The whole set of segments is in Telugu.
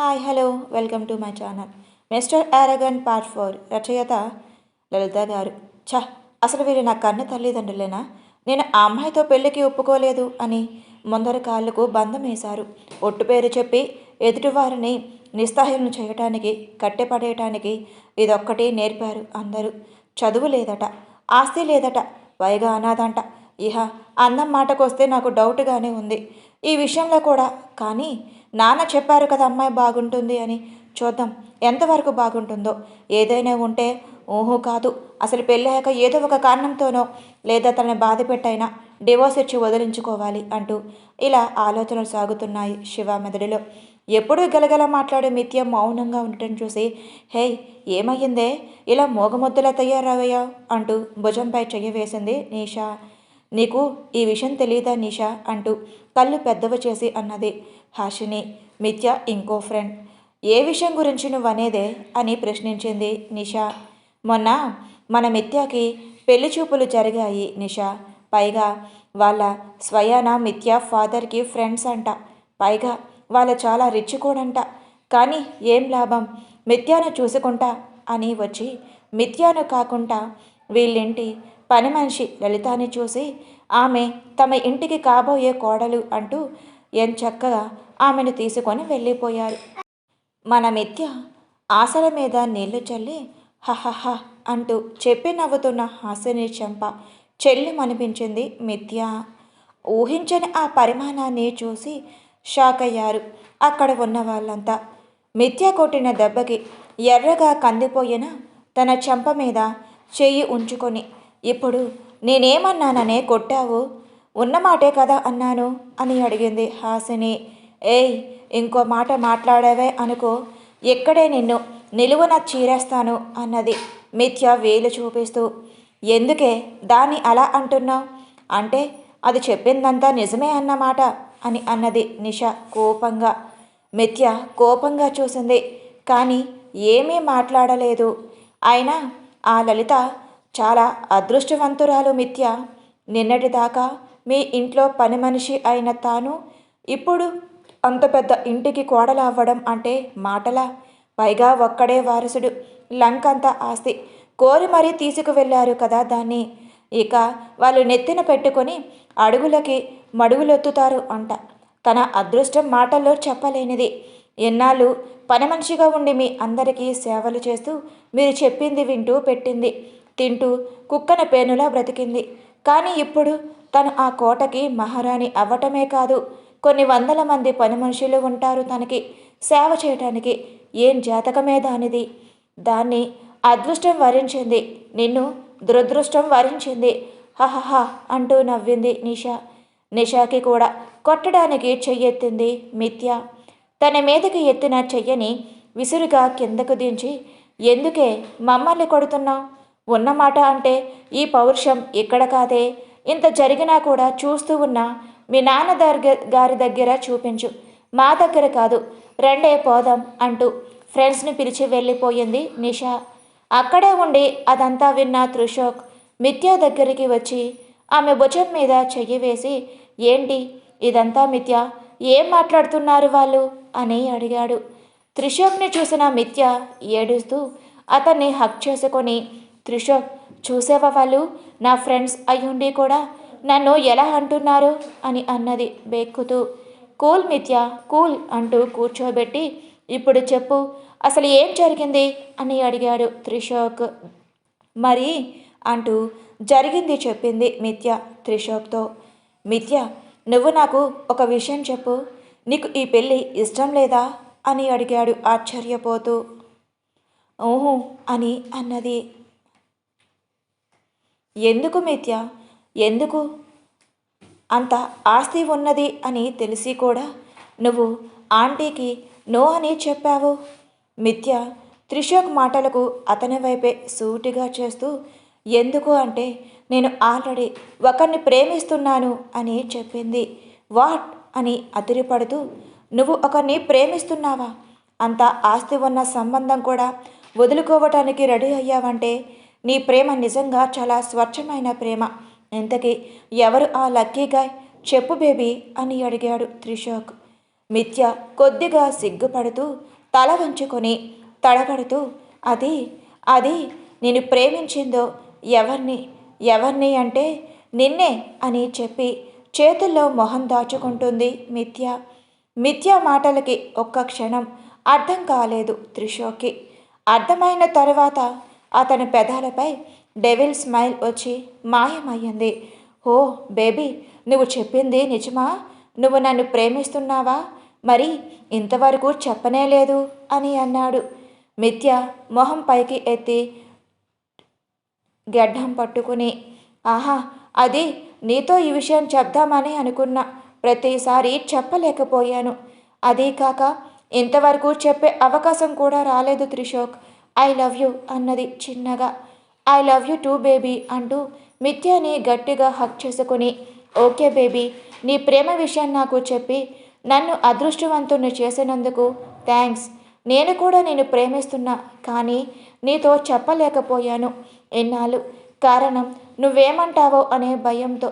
Hi hello welcome to my channel mister Aragon part four రచయిత లలిత గారు. ఛ అసలు వీళ్ళు నా కన్న తల్లిదండ్రులేనా? నేను ఆ అమ్మాయితో పెళ్ళికి ఒప్పుకోలేదు అని ముందర కాళ్ళకు బంధం వేశారు. ఒట్టు పేరు చెప్పి ఎదుటివారిని నిస్సహాయం చేయటానికి కట్టెపడేయటానికి ఇదొక్కటి నేర్పారు అందరూ. చదువు లేదట ఆస్తి లేదట పైగా అనాథంట. ఇహ అందం మాటకొస్తే నాకు డౌట్గానే ఉంది. ఈ విషయంలో కూడా. కానీ నాన్న చెప్పారు కదా అమ్మాయి బాగుంటుంది అని. చూద్దాం ఎంతవరకు బాగుంటుందో. ఏదైనా ఉంటే ఊహు కాదు. అసలు పెళ్ళాక ఏదో ఒక కారణంతోనో లేదా తనని బాధ పెట్టైనా డివోర్స్ ఇచ్చి వదిలించుకోవాలి అంటూ ఇలా ఆలోచనలు సాగుతున్నాయి శివ మెదడులో. ఎప్పుడూ గలగల మాట్లాడే మిత్యం మౌనంగా ఉండటం చూసి హే ఏమయ్యిందే? ఇలా మోగమొద్దులా తయారవయ్యావు అంటూ భుజంపై చెయ్యి వేసింది నీషా. నీకు ఈ విషయం తెలియదా నీషా అంటూ కళ్ళు పెద్దవి చేసి అన్నది. హాషిని మిథ్య ఇంకో ఫ్రెండ్. ఏ విషయం గురించి నువ్వనేదే అని ప్రశ్నించింది నిషా. మొన్న మన మిథ్యాకి పెళ్ళి చూపులు జరిగాయి నిషా. పైగా వాళ్ళ స్వయాన మిథ్య ఫాదర్కి ఫ్రెండ్స్ అంట. పైగా వాళ్ళ చాలా రిచ్ కూడంట. కానీ ఏం లాభం? మిథ్యాను చూసుకుంటా అని వచ్చి మిథ్యాను కాకుండా వీళ్ళింటి పని మనిషి లలితాని చూసి ఆమె తమ ఇంటికి కాబోయే కోడలు అంటూ ఎంచక్కగా చక్కగా ఆమెను తీసుకొని వెళ్ళిపోయారు. మన మిథ్య ఆశల మీద నీళ్ళు చల్లి హహహ అంటూ చెప్పి నవ్వుతున్న హాసిని చెంప చెల్లెమనిపించింది మిథ్య. ఊహించని ఆ పరిమాణాన్ని చూసి షాక్ అయ్యారు అక్కడ ఉన్న వాళ్ళంతా. మిథ్య కొట్టిన దెబ్బకి ఎర్రగా కందిపోయిన తన చెంప మీద చెయ్యి ఉంచుకొని ఇప్పుడు నేనేమన్నాననే కొట్టావు? ఉన్నమాటే కదా అన్నాను అని అడిగింది హాసిని. ఏయ్ ఇంకో మాట మాట్లాడావే అనుకో. ఎక్కడే నిన్ను నిలువున చీరేస్తాను అన్నది మిథ్య వేలు చూపిస్తూ. ఎందుకే? దాన్ని అలా అంటున్నావు? అంటే అది చెప్పిందంతా నిజమే అన్నమాట అని అన్నది నిష కోపంగా. మిథ్య కోపంగా చూసింది. కానీ ఏమీ మాట్లాడలేదు. అయినా ఆ లలిత చాలా అదృష్టవంతురాలు మిథ్య. నిన్నటిదాకా మీ ఇంట్లో పని మనిషి అయిన తాను ఇప్పుడు అంత పెద్ద ఇంటికి కోడలు అవ్వడం అంటే మాటలా? పైగా ఒక్కడే వారసుడు. లంకంత ఆస్తి. కోరి మరీ తీసుకువెళ్ళారు కదా దాన్ని. ఇక వాళ్ళు నెత్తిన పెట్టుకొని అడుగులకి మడుగులొత్తుతారు అంట. తన అదృష్టం మాటల్లో చెప్పలేనిది. ఎన్నాళ్ళు పని మనిషిగా ఉండి మీ అందరికీ సేవలు చేస్తూ మీరు చెప్పింది వింటూ పెట్టింది. తింటూ కుక్కన పేనులా బ్రతికింది. కానీ ఇప్పుడు తను ఆ కోటకి మహారాణి అవ్వటమే కాదు కొన్ని వందల మంది పని మనుషులు ఉంటారు తనకి. సేవ చేయటానికి ఏం జాతకమే దానిది. దాన్ని అదృష్టం వరించింది నిన్ను దురదృష్టం వరించింది. హహహ అంటూ నవ్వింది నిషా. నిషాకి కూడా కొట్టడానికి చెయ్యెత్తింది మిథ్య. తన మీదకి ఎత్తిన చెయ్యని విసురుగా కిందకు దించి ఎందుకే మమ్మల్ని కొడుతున్నావు? ఉన్నమాట అంటే ఈ పౌరుషం ఇక్కడ కాదే. ఇంత జరిగినా కూడా చూస్తూ ఉన్నా మీ నాన్న దగ్గర గారి దగ్గర చూపించు. మా దగ్గర కాదు రెండే పోదాం అంటూ ఫ్రెండ్స్ని పిలిచి వెళ్ళిపోయింది నిషా. అక్కడే ఉండి అదంతా విన్న త్రిషోక్ మిథ్య దగ్గరికి వచ్చి ఆమె భుజం మీద చెయ్యి వేసి ఏంటి ఇదంతా మిథ్య? ఏం మాట్లాడుతున్నారు వాళ్ళు? అని అడిగాడు. త్రిషోక్ని చూసిన మిథ్య ఏడుస్తూ అతన్ని హక్ చేసుకొని త్రిషోక్ చూసేవా వాళ్ళు? నా ఫ్రెండ్స్ అయ్యుండి కూడా నన్ను ఎలా అంటున్నారు? అని అన్నది బెక్కుతూ. కూల్ మిథ్య కూల్ అంటూ కూర్చోబెట్టి ఇప్పుడు చెప్పు అసలు ఏం జరిగింది? అని అడిగాడు త్రిషోక్ మరి అంటూ జరిగింది చెప్పింది మిథ్య త్రిషోక్తో మిథ్య నువ్వు నాకు ఒక విషయం చెప్పు నీకు ఈ పెళ్ళి ఇష్టం లేదా? అని అడిగాడు ఆశ్చర్యపోతూ. ఊహు అని అన్నది. ఎందుకు మిథ్య? ఎందుకు? అంత ఆస్తి ఉన్నది అని తెలిసి కూడా నువ్వు ఆంటీకి నో అని చెప్పావు. మిథ్య త్రిషోక్ మాటలకు అతని వైపే సూటిగా చేస్తూ ఎందుకు అంటే నేను ఆల్రెడీ ఒకరిని ప్రేమిస్తున్నాను అని చెప్పింది. వాట్? అని అదిరిపడుతూ నువ్వు ఒకరిని ప్రేమిస్తున్నావా? అంత ఆస్తి ఉన్న సంబంధం కూడా వదులుకోవటానికి రెడీ అయ్యావంటే నీ ప్రేమ నిజంగా చాలా స్వచ్ఛమైన ప్రేమ. ఇంతకీ ఎవరు ఆ లక్కీ గాయ్? చెప్పు బేబీ అని అడిగాడు త్రిషోక్ మిథ్య కొద్దిగా సిగ్గుపడుతూ తల వంచుకొని తడబడుతూ అది అది నేను ప్రేమించిందో ఎవరిని ఎవరిని అంటే నిన్నే అని చెప్పి చేతుల్లో మొహం దాచుకుంటుంది మిథ్య. మిథ్య మాటలకి ఒక్క క్షణం అర్థం కాలేదు త్రిషోకి అర్థమైన తరువాత అతని పెదాలపై డెవిల్ స్మైల్ వచ్చి మాయమయ్యింది. ఓ బేబీ నువ్వు చెప్పింది నిజమా? నువ్వు నన్ను ప్రేమిస్తున్నావా? మరి ఇంతవరకు చెప్పనే లేదు అని అన్నాడు. మిథ్య మొహం పైకి ఎత్తి గడ్డం పట్టుకుని ఆహా అది నీతో ఈ విషయం చెప్దామని అనుకున్నా. ప్రతిసారి చెప్పలేకపోయాను. అదీ కాక ఇంతవరకు చెప్పే అవకాశం కూడా రాలేదు త్రిశోక్. ఐ లవ్ యూ అన్నది చిన్నగా. I love you too baby అంటూ మిథ్యాని గట్టిగా హక్ చేసుకుని ఓకే బేబీ నీ ప్రేమ విషయం నాకు చెప్పి నన్ను అదృష్టవంతుణ్ణి చేసినందుకు థ్యాంక్స్. నేను కూడా నేను ప్రేమిస్తున్నా కానీ నీతో చెప్పలేకపోయాను ఎన్నాళ్ళు కారణం నువ్వేమంటావో అనే భయంతో.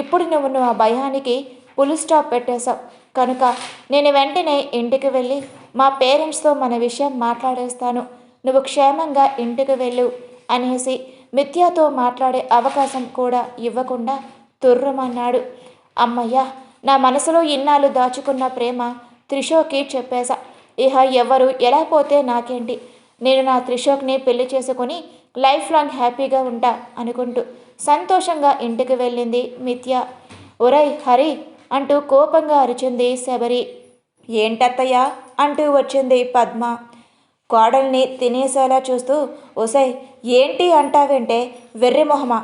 ఇప్పుడు నువ్వు నువ్వు ఆ భయానికి పులు స్టాప్ పెట్టేశావు. కనుక నేను వెంటనే ఇంటికి వెళ్ళి మా పేరెంట్స్తో మన విషయం మాట్లాడేస్తాను. నువ్వు క్షేమంగా ఇంటికి వెళ్ళు అనేసి మిథ్యాతో మాట్లాడే అవకాశం కూడా ఇవ్వకుండా తుర్రమన్నాడు. అమ్మయ్య నా మనసులో ఇన్నాళ్ళు దాచుకున్న ప్రేమ త్రిషోకి చెప్పేశా. ఇహ ఎవరు ఎలా పోతే నాకేంటి? నేను నా త్రిషోక్ని పెళ్ళి చేసుకుని లైఫ్ లాంగ్ హ్యాపీగా ఉంటా అనుకుంటూ సంతోషంగా ఇంటికి వెళ్ళింది మిథ్య. ఒరై హరి అంటూ కోపంగా అరిచింది శబరి. ఏంటత్తయ్య? అంటూ వచ్చింది పద్మ. కోడల్ని తినేసేలా చూస్తూ ఒసై ఏంటి అంటావేంటే వెర్రి మొహమ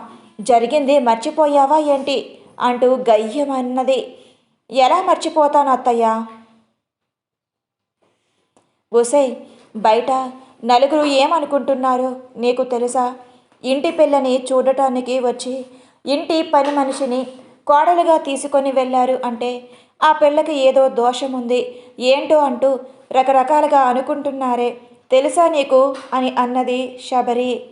జరిగింది మర్చిపోయావా ఏంటి? అంటూ గయ్యమన్నది ఎలా మర్చిపోతాను అత్తయ్య? ఒసై బయట నలుగురు ఏమనుకుంటున్నారో నీకు తెలుసా? ఇంటి పిల్లని చూడటానికి వచ్చి ఇంటి పని మనిషిని కోడలుగా తీసుకొని వెళ్ళారు అంటే ఆ పిల్లకి ఏదో దోషం ఉంది ఏంటో అంటూ రకరకాలుగా అనుకుంటున్నారే. తెలుసా నీకు? అని అన్నది శబరి.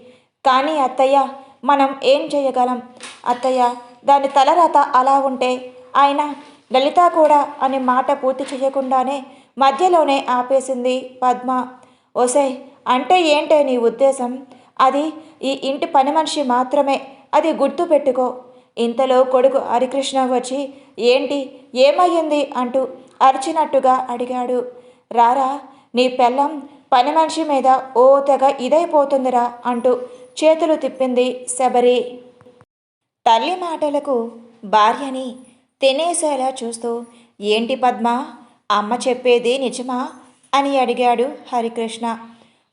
కానీ అత్తయ్య మనం ఏం చేయగలం? అత్తయ్య దాని తలరాత అలా ఉంటే ఆయన లలిత కూడా అనే మాట పూర్తి చేయకుండానే మధ్యలోనే ఆపేసింది పద్మ. ఓసే అంటే ఏంటే నీ ఉద్దేశం? అది ఈ ఇంటి పని మనిషి మాత్రమే. అది గుర్తు పెట్టుకో. ఇంతలో కొడుకు హరికృష్ణ వచ్చి ఏంటి? ఏమయ్యింది? అంటూ అరిచినట్టుగా అడిగాడు. రారా నీ పెళ్ళం పని మనిషి మీద ఓ తెగ ఇదైపోతుందిరా అంటూ చేతులు తిప్పింది శబరి. తల్లి మాటలకు భార్యని తినేసేలా చూస్తూ ఏంటి పద్మ? అమ్మ చెప్పేది నిజమా? అని అడిగాడు హరికృష్ణ.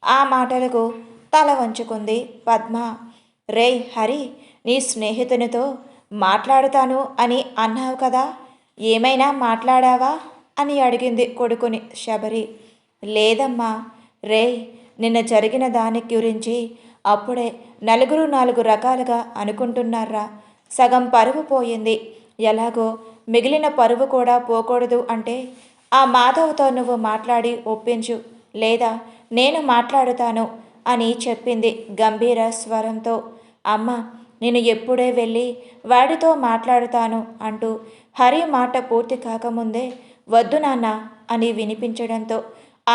ఆ మాటలకు తల వంచుకుంది పద్మ. రేయ్ హరి నీ స్నేహితునితో మాట్లాడుతాను అని అన్నావు కదా ఏమైనా మాట్లాడావా? అని అడిగింది కొడుకుని శబరి. లేదమ్మా రేయ్ నిన్న జరిగిన దాని గురించి అప్పుడే నలుగురు నాలుగు రకాలుగా అనుకుంటున్నారా? సగం పరువు పోయింది. ఎలాగో మిగిలిన పరువు కూడా పోకూడదు అంటే ఆ మాధవ్తో నువ్వు మాట్లాడి ఒప్పించు. లేదా నేను మాట్లాడుతాను అని చెప్పింది గంభీర స్వరంతో. అమ్మ నేను ఎప్పుడే వెళ్ళి వాడితో మాట్లాడుతాను అంటూ హరి మాట పూర్తి కాకముందే వద్దు నాన్న అని వినిపించడంతో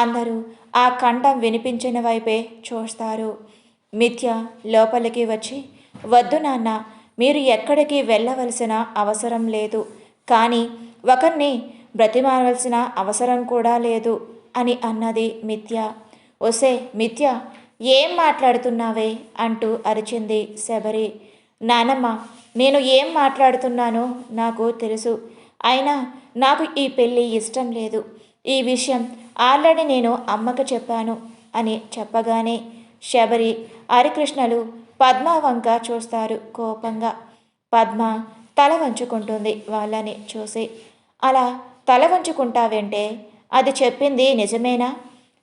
అందరూ ఆ కంఠం వినిపించిన వైపే చూస్తారు. మిథ్య లోపలికి వచ్చి వద్దు నాన్న మీరు ఎక్కడికి వెళ్ళవలసిన అవసరం లేదు. కానీ ఒకరిని బ్రతిమారవలసిన అవసరం కూడా లేదు అని అన్నది మిథ్య. ఒసే మిథ్య ఏం మాట్లాడుతున్నావే? అంటూ అరిచింది శబరి. నానమ్మ నేను ఏం మాట్లాడుతున్నానో నాకు తెలుసు. అయినా నాకు ఈ పెళ్ళి ఇష్టం లేదు. ఈ విషయం ఆల్రెడీ నేను అమ్మకు చెప్పాను అని చెప్పగానే శబరి హరికృష్ణలు పద్మ వంక చూస్తారు కోపంగా. పద్మ తల వంచుకుంటుంది వాళ్ళని చూసి. అలా తల వంచుకుంటావంటే? అది చెప్పింది నిజమేనా?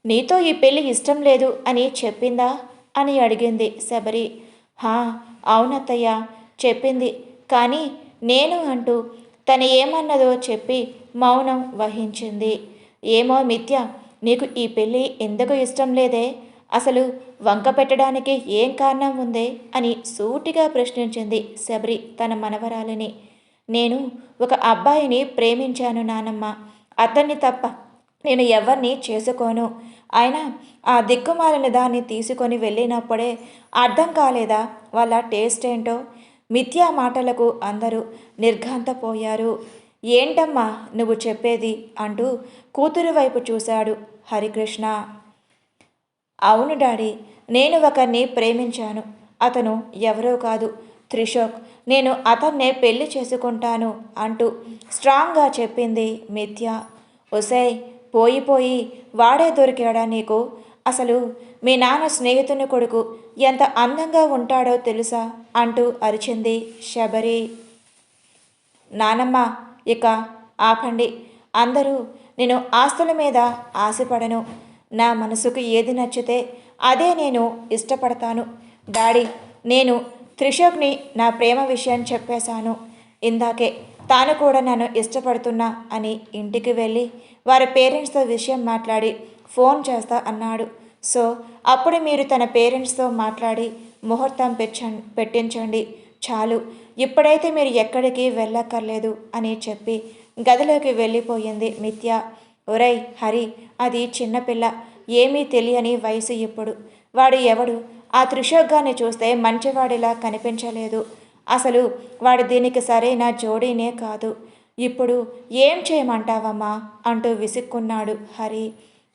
నీతో ఈ పెళ్ళి ఇష్టం లేదు అని చెప్పిందా? అని అడిగింది శబరి. హా అవునత్తయ్య చెప్పింది. కానీ నేను అంటూ తను ఏమన్నదో చెప్పి మౌనం వహించింది. ఏమో మిథ్య నీకు ఈ పెళ్ళి ఎందుకు ఇష్టం లేదే? అసలు వంక పెట్టడానికి ఏం కారణం ఉందే? అని సూటిగా ప్రశ్నించింది శబరి తన మనవరాలిని. నేను ఒక అబ్బాయిని ప్రేమించాను నానమ్మ. అతన్ని తప్ప నేను ఎవరిని చేసుకోను. అయినా ఆ దిక్కుమాలిన దాన్ని తీసుకొని వెళ్ళినప్పుడే అర్థం కాలేదా? వాళ్ళ టేస్ట్ ఏంటో? మిథ్యా మాటలకు అందరూ నిర్ఘాంతపోయారు. ఏంటమ్మా నువ్వు చెప్పేది? అంటూ కూతురు వైపు చూశాడు హరికృష్ణ. అవును డాడీ నేను ఒకరిని ప్రేమించాను. అతను ఎవరో కాదు. త్రిశోక్ నేను అతన్నే పెళ్ళి చేసుకుంటాను అంటూ స్ట్రాంగ్గా చెప్పింది మిథ్య. ఒసేయ్ పోయిపోయి వాడే దొరికాడా నీకు? అసలు మీ నాన్న స్నేహితుని కొడుకు ఎంత అందంగా ఉంటాడో తెలుసా? అంటూ అరిచింది శబరి. నానమ్మ ఇక ఆపండి. అందరూ నేను ఆస్తుల మీద ఆశపడను. నా మనసుకు ఏది నచ్చితే అదే నేను ఇష్టపడతాను. డాడీ నేను త్రిషోక్ని నా ప్రేమ విషయం చెప్పేశాను. ఇందాకే తాను కూడా నన్ను ఇష్టపడుతున్నా అని ఇంటికి వెళ్ళి వారి పేరెంట్స్తో విషయం మాట్లాడి ఫోన్ చేస్తా అన్నాడు. సో అప్పుడు మీరు తన పేరెంట్స్తో మాట్లాడి ముహూర్తం పెట్టం పెట్టించండి. చాలు ఇప్పుడైతే మీరు ఎక్కడికి వెళ్ళక్కర్లేదు అని చెప్పి గదిలోకి వెళ్ళిపోయింది మిథ్య. ఒరై హరి అది చిన్నపిల్ల ఏమీ తెలియని వయసు ఇప్పుడు వాడు ఎవడు? ఆ త్రిశోగ్గాన్ని చూస్తే మంచివాడిలా కనిపించలేదు. అసలు వాడు దీనికి సరైన జోడీనే కాదు. ఇప్పుడు ఏం చేయమంటావమ్మా? అంటూ విసుక్కున్నాడు హరి.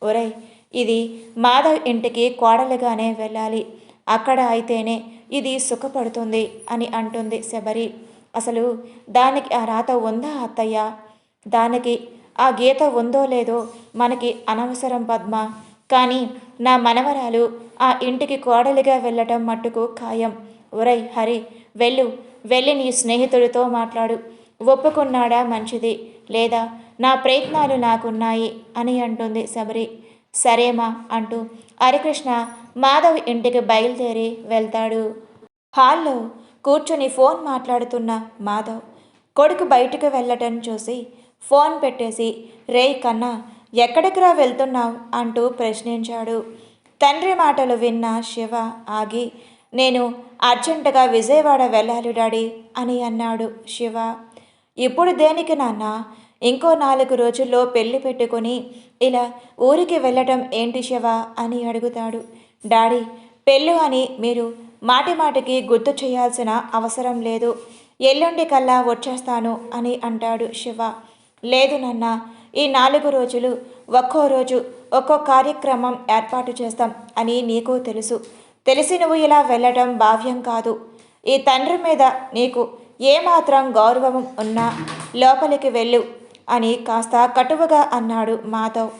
ఒరై ఇది మాధవ్ ఇంటికి కోడలుగానే వెళ్ళాలి. అక్కడ అయితేనే ఇది సుఖపడుతుంది అని అంటుంది శబరి. అసలు దానికి ఆ రాత ఉందా అత్తయ్య? దానికి ఆ గీత ఉందో లేదో మనకి అనవసరం పద్మ. కానీ నా మనవరాలు ఆ ఇంటికి కోడలిగా వెళ్ళటం మట్టుకు ఖాయం. ఒరై హరి వెళ్ళు వెళ్ళి నీ స్నేహితుడితో మాట్లాడు. ఒప్పుకున్నాడా మంచిది లేదా నా ప్రయత్నాలు నాకున్నాయి అని అంటుంది శబరి. సరేమా అంటూ హరికృష్ణ మాధవ్ ఇంటికి బయలుదేరి వెళ్తాడు. హాల్లో కూర్చొని ఫోన్ మాట్లాడుతున్న మాధవ్ కొడుకు బయటకు వెళ్ళటం చూసి ఫోన్ పెట్టేసి రే కన్నా ఎక్కడికిరా వెళ్తున్నావు? అంటూ ప్రశ్నించాడు. తండ్రి మాటలు విన్న శివ ఆగి నేను అర్జెంటుగా విజయవాడ వెళ్ళాలి డాడీ అని అన్నాడు శివ. ఇప్పుడు దేనికి నాన్న? ఇంకో నాలుగు రోజుల్లో పెళ్ళి పెట్టుకొని ఇలా ఊరికి వెళ్ళటం ఏంటి శివ? అని అడుగుతాడు. డాడీ పెళ్ళు అని మీరు మాటి మాటికి గుర్తు చేయాల్సిన అవసరం లేదు. ఎల్లుండి కల్లా వచ్చేస్తాను అని అంటాడు శివ. లేదు నాన్న ఈ నాలుగు రోజులు ఒక్కో రోజు ఒక్కో కార్యక్రమం ఏర్పాటు చేస్తాం అని నీకు తెలుసు. తెలిసి నువ్వు ఇలా వెళ్ళడం భావ్యం కాదు. ఈ తండ్రి మీద నీకు ఏమాత్రం గౌరవం ఉన్నా లోపలికి వెళ్ళు అని కాస్త కటువుగా అన్నాడు మాధవ్.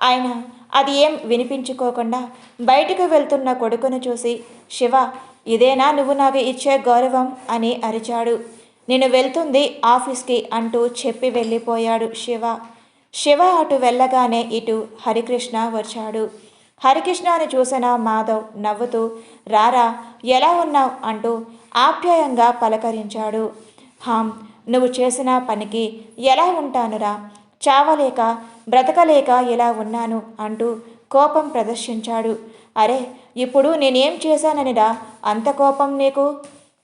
ఆయన అది ఏం వినిపించుకోకుండా బయటకు వెళ్తున్న కొడుకును చూసి శివ ఇదేనా నువ్వు నాకు ఇచ్చే గౌరవం? అని అరిచాడు. నేను వెళ్తుంది ఆఫీస్కి అంటూ చెప్పి వెళ్ళిపోయాడు శివ. శివ అటు వెళ్ళగానే ఇటు హరికృష్ణ వచ్చాడు. హరికృష్ణని చూసిన మాధవ్ నవ్వుతూ రారా ఎలా ఉన్నావు? అంటూ ఆప్యాయంగా పలకరించాడు. హామ్ నువ్వు చేసిన పనికి ఎలా ఉంటానురా? చావలేక బ్రతకలేక ఇలా ఉన్నాను అంటూ కోపం ప్రదర్శించాడు. అరే ఇప్పుడు నేనేం చేశాననిరా? అంత కోపం నీకు?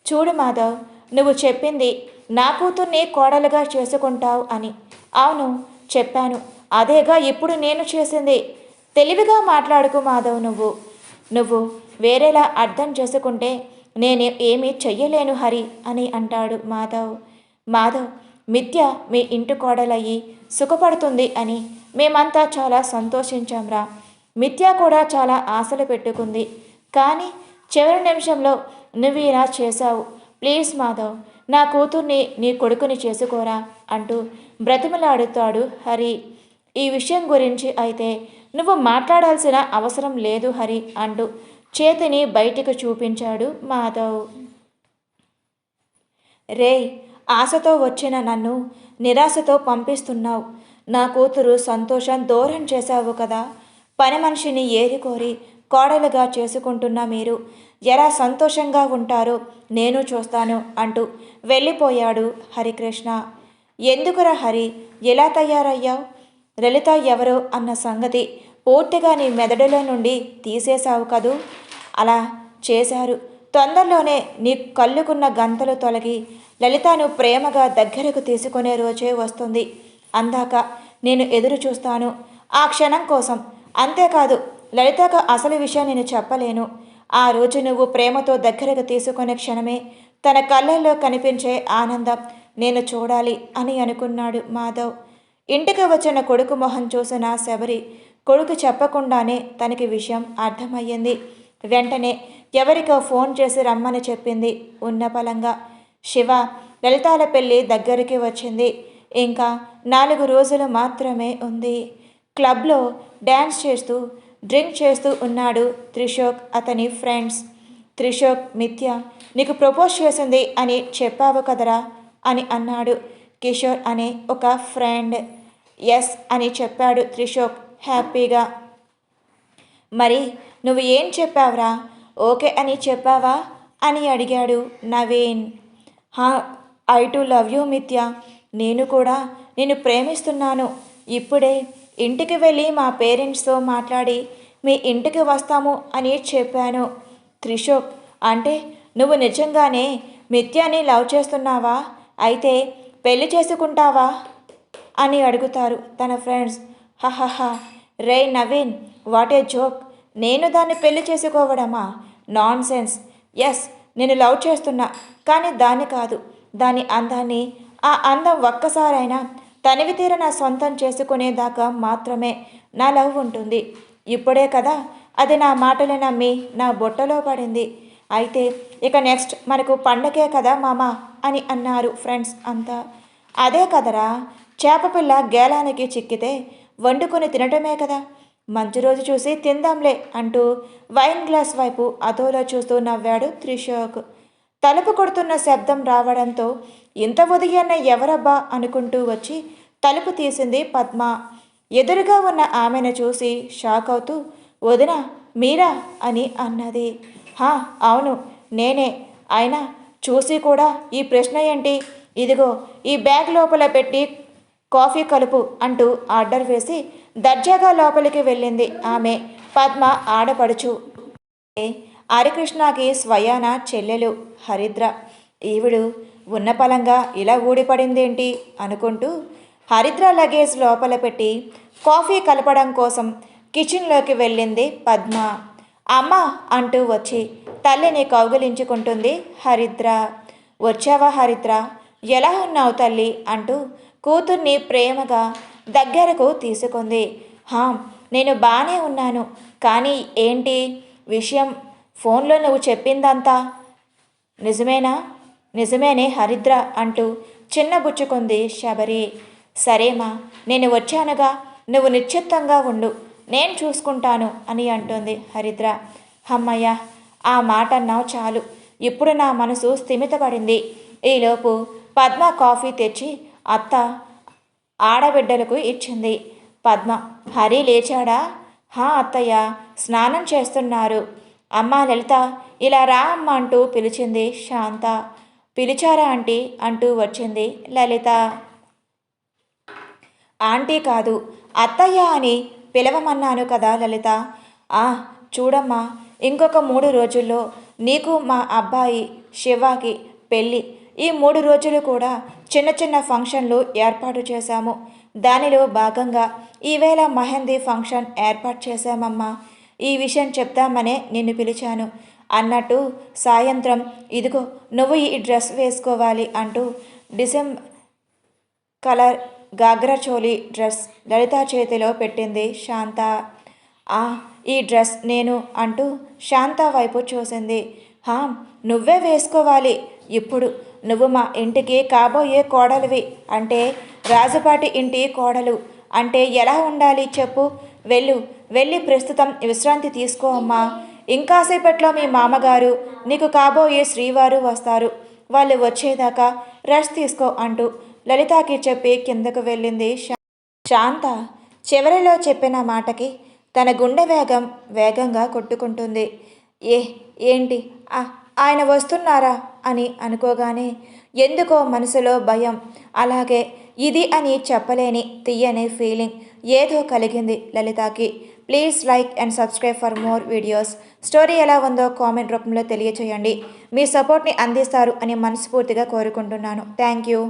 చూడు మాధవ్ నువ్వు చెప్పింది నా కూతుర్ని కోడలుగా చేసుకుంటావు అని. అవును చెప్పాను. అదేగా ఇప్పుడు నేను చేసింది. తెలివిగా మాట్లాడుకు మాధవ్ నువ్వు. నువ్వు వేరేలా అర్థం చేసుకుంటే నేను ఏమీ చెయ్యలేను హరి అని అంటాడు మాధవ్. మాధవ్ మిథ్య మీ ఇంటి కోడలయ్యి సుఖపడుతుంది అని మేమంతా చాలా సంతోషించాంరా. మిథ్య కూడా చాలా ఆశలు పెట్టుకుంది. కానీ చివరి నిమిషంలో నువ్వు ఇలా చేశావు. ప్లీజ్ మాధవ్ నా కూతుర్ని నీ కొడుకుని చేసుకోరా అంటూ బ్రతిమలాడుతాడు హరి. ఈ విషయం గురించి అయితే నువ్వు మాట్లాడాల్సిన అవసరం లేదు హరి అంటూ చేతిని బయటికి చూపించాడు మాధవ్. రే ఆశతో వచ్చిన నన్ను నిరాశతో పంపిస్తున్నావు. నా కూతురు సంతోషం దూరం చేశావు కదా. పని మనిషిని ఏరికోరి కోడలుగా చేసుకుంటున్న మీరు. ఎలా సంతోషంగా ఉంటారో నేను చూస్తాను అంటూ వెళ్ళిపోయాడు హరికృష్ణ. ఎందుకురా హరి ఎలా తయారయ్యావు? లలిత ఎవరు అన్న సంగతి పూర్తిగా నీ మెదడులో నుండి తీసేశావు కదూ? అలా చేశారు. తొందరలోనే నీ కళ్ళుకున్న గంతలు తొలగి లలితను ప్రేమగా దగ్గరకు తీసుకునే రోజే వస్తుంది. అందాక నేను ఎదురు చూస్తాను. ఆ క్షణం కోసం. అంతేకాదు లలితకు అసలు విషయం నేను చెప్పలేను. ఆ రోజు నువ్వు ప్రేమతో దగ్గరకు తీసుకునే క్షణమే తన కళ్ళల్లో కనిపించే ఆనందం నేను చూడాలి అని అనుకున్నాడు మాధవ్. ఇంటికి వచ్చిన కొడుకు మొహం చూసిన శబరి కొడుకు చెప్పకుండానే తనకి విషయం అర్థమయ్యింది. వెంటనే ఎవరికో ఫోన్ చేసి రమ్మని చెప్పింది. ఉన్నపలంగా శివ లలితాల పెళ్ళి దగ్గరికి వచ్చింది. ఇంకా నాలుగు రోజులు మాత్రమే ఉంది. క్లబ్లో డ్యాన్స్ చేస్తూ డ్రింక్ చేస్తూ ఉన్నాడు త్రిశోక్ అతని ఫ్రెండ్స్. త్రిశోక్ మిథ్య నీకు ప్రపోజ్ చేసింది అని చెప్పావు కదరా అని అన్నాడు కిషోర్ అనే ఒక ఫ్రెండ్. ఎస్ అని చెప్పాడు త్రిశోక్ హ్యాపీగా. మరి నువ్వు ఏం చెప్పావురా? ఓకే అని చెప్పావా? అని అడిగాడు నవీన్. హా ఐ టు లవ్ యూ మిథ్య. నేను కూడా నేను ప్రేమిస్తున్నాను. ఇప్పుడే ఇంటికి వెళ్ళి మా పేరెంట్స్తో మాట్లాడి మీ ఇంటికి వస్తాము అని చెప్పాను. త్రిశోక్ అంటే నువ్వు నిజంగానే మిథ్యాని లవ్ చేస్తున్నావా? అయితే పెళ్ళి చేసుకుంటావా? అని అడుగుతారు తన ఫ్రెండ్స్. హహహ రే నవీన్ వాట్ ఏ జోక్. నేను దాన్ని పెళ్ళి చేసుకోవడమా? నాన్ సెన్స్ ఎస్ నేను లవ్ చేస్తున్నా. కానీ దాన్ని కాదు. దాని అందాన్ని ఆ అందం ఒక్కసారైనా తనివి తీర నా సొంతం చేసుకునేదాకా మాత్రమే నా లవ్ ఉంటుంది. ఇప్పుడే కదా అది నా మాటలు నమ్మి నా బొట్టలో పడింది. అయితే ఇక నెక్స్ట్ మనకు పండగే కదా మామ అని అన్నారు ఫ్రెండ్స్ అంతా. అదే కదరా చేపపిల్ల గేలానికి చిక్కితే వండుకొని తినటమే కదా. మంచి రోజు చూసి తిందాంలే అంటూ వైన్ గ్లాస్ వైపు అదోలో చూస్తూ నవ్వాడు త్రిశోక్. తలుపు కొడుతున్న శబ్దం రావడంతో ఇంత ఉదయాన్న ఎవరబ్బా? అనుకుంటూ వచ్చి తలుపు తీసింది పద్మ. ఎదురుగా ఉన్న ఆమెను చూసి షాక్ అవుతూ వదిన మీరా? అని అన్నది. హా అవును నేనే. అయినా చూసి కూడా ఈ ప్రశ్న ఏంటి? ఇదిగో ఈ బ్యాగ్ లోపల పెట్టి కాఫీ కలుపు అంటూ ఆర్డర్ వేసి దర్జాగా లోపలికి వెళ్ళింది ఆమె. పద్మ ఆడపడుచు. హరికృష్ణకి స్వయాన చెల్లెలు హరిద్ర. ఈవిడు ఉన్న పలంగా ఇలా ఊడిపడిందేంటి అనుకుంటూ హరిద్ర లగేజ్ లోపల పెట్టి కాఫీ కలపడం కోసం కిచెన్లోకి వెళ్ళింది పద్మ. అమ్మ అంటూ వచ్చి తల్లిని కౌగిలించుకుంటుంది హరిద్ర. వచ్చావా హరిద్ర? ఎలా ఉన్నావు తల్లి? అంటూ కూతుర్ని ప్రేమగా దగ్గరకు తీసుకుంది. హా నేను బాగానే ఉన్నాను. కానీ ఏంటి? విషయం ఫోన్లో నువ్వు చెప్పిందంతా? నిజమేనా? నిజమేనే హరిద్ర అంటూ చిన్నబుచ్చుకుంది శబరి. సరేమా నేను వచ్చానుగా నువ్వు నిశ్చిత్తంగా ఉండు నేను చూసుకుంటాను అని అంటుంది హరిద్ర. అమ్మయ్య ఆ మాట అన్నావు చాలు. ఇప్పుడు నా మనసు స్థిమితపడింది. ఈలోపు పద్మ కాఫీ తెచ్చి అత్త ఆడబిడ్డలకు ఇచ్చింది. పద్మ హరి లేచాడా? హా అత్తయ్య స్నానం చేస్తున్నారు. అమ్మా లలిత ఇలా రా అమ్మ అంటూ పిలిచింది శాంత. పిలిచారా ఆంటీ? అంటూ వచ్చింది లలిత. ఆంటీ కాదు అత్తయ్య అని పిలవమన్నాను కదా లలిత. ఆ చూడమ్మా ఇంకొక మూడు రోజుల్లో నీకు మా అబ్బాయి శివాకి పెళ్ళి. ఈ మూడు రోజులు కూడా చిన్న చిన్న ఫంక్షన్లు ఏర్పాటు చేశాము. దానిలో భాగంగా ఈవేళ మహందీ ఫంక్షన్ ఏర్పాటు చేశామమ్మా. ఈ విషయం చెప్తామనే నిన్ను పిలిచాను. అన్నట్టు సాయంత్రం ఇదిగో నువ్వు ఈ డ్రెస్ వేసుకోవాలి అంటూ December colour ghagra choli dress Lalitha చేతిలో పెట్టింది శాంత. ఆ ఈ డ్రెస్ నేను అంటూ శాంత వైపు చూసింది. హా నువ్వే వేసుకోవాలి. ఇప్పుడు నువ్వు మా ఇంటికి కాబోయే కోడలివి అంటే రాజుపాటి ఇంటి కోడలు అంటే ఎలా ఉండాలి చెప్పు. వెళ్ళు వెళ్ళి ప్రస్తుతం విశ్రాంతి తీసుకో అమ్మా. ఇంకాసేపట్లో మీ మామగారు నీకు కాబోయే శ్రీవారు వస్తారు. వాళ్ళు వచ్చేదాకా రెస్ట్ తీసుకో అంటూ లలితాకి చెప్పి కిందకు వెళ్ళింది శా- శాంత. చివరిలో చెప్పిన మాటకి తన గుండె వేగం వేగంగా కొట్టుకుంటుంది. ఏ ఏంటి? ఆ, ఆయన వస్తున్నారా? అని అనుకోగానే ఎందుకో మనసులో భయం. అలాగే ఇది అని చెప్పలేని తీయని ఫీలింగ్ ఏదో కలిగింది లలితాకి. Please like and subscribe for more videos story ఎలా ఉందో కామెంట్ రూపంలో తెలియచేయండి. మీ సపోర్ట్ని అందిస్తారు అని మనస్ఫూర్తిగా కోరుకుంటున్నాను. Thank you